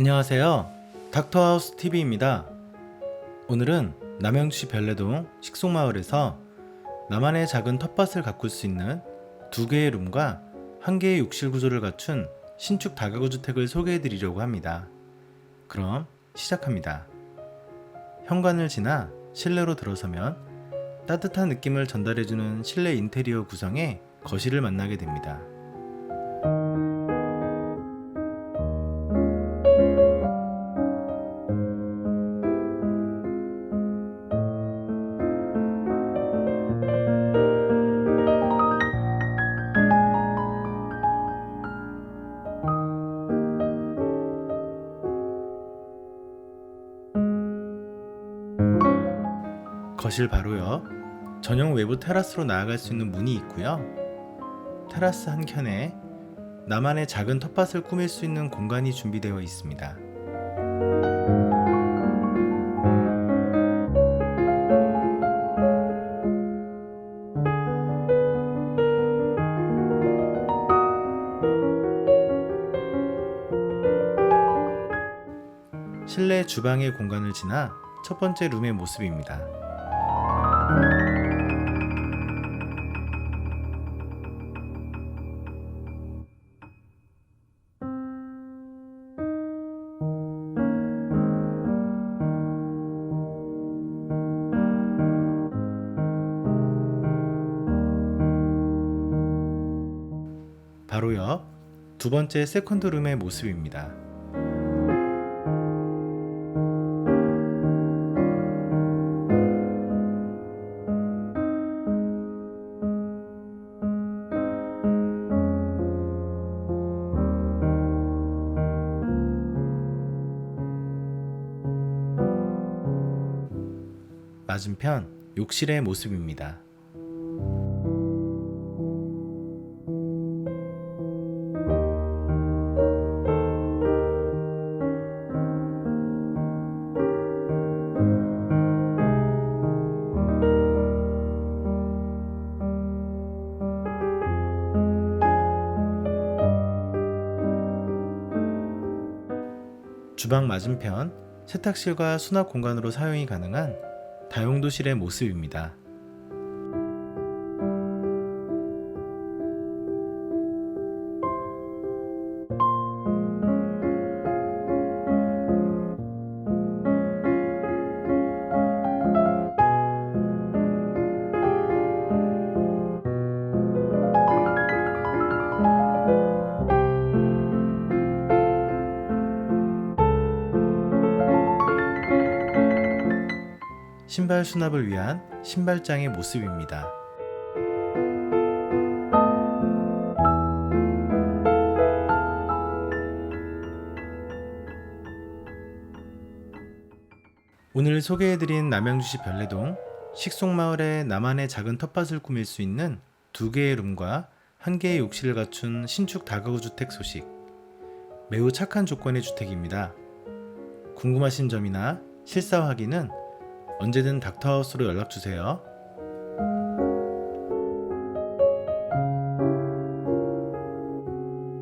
안녕하세요. 닥터하우스 TV입니다. 오늘은 남양주시 별내동 식송마을에서 나만의 작은 텃밭을 가꿀 수 있는 두 개의 룸과 한 개의 욕실 구조를 갖춘 신축 다가구 주택을 소개해 드리려고 합니다. 그럼 시작합니다. 현관을 지나 실내로 들어서면 따뜻한 느낌을 전달해주는 실내 인테리어 구성의 거실을 만나게 됩니다. 거실 바로요. 전용 외부 테라스로 나아갈 수 있는 문이 있고요. 테라스 한켠에 나만의 작은 텃밭을 꾸밀 수 있는 공간이 준비되어 있습니다. 실내 주방의 공간을 지나 첫 번째 룸의 모습입니다. 바로 옆 두 번째 세컨드 룸의 모습입니다. 맞은편 욕실의 모습입니다. 주방 맞은편 세탁실과 수납 공간으로 사용이 가능한 다용도실의 모습입니다. 신발 수납을 위한 신발장의 모습입니다. 오늘 소개해드린 남양주시 별내동 식송마을의 나만의 작은 텃밭을 꾸밀 수 있는 두 개의 룸과 한 개의 욕실을 갖춘 신축 다가구 주택 소식. 매우 착한 조건의 주택입니다. 궁금하신 점이나 실사 확인은 언제든 닥터하우스로 연락주세요.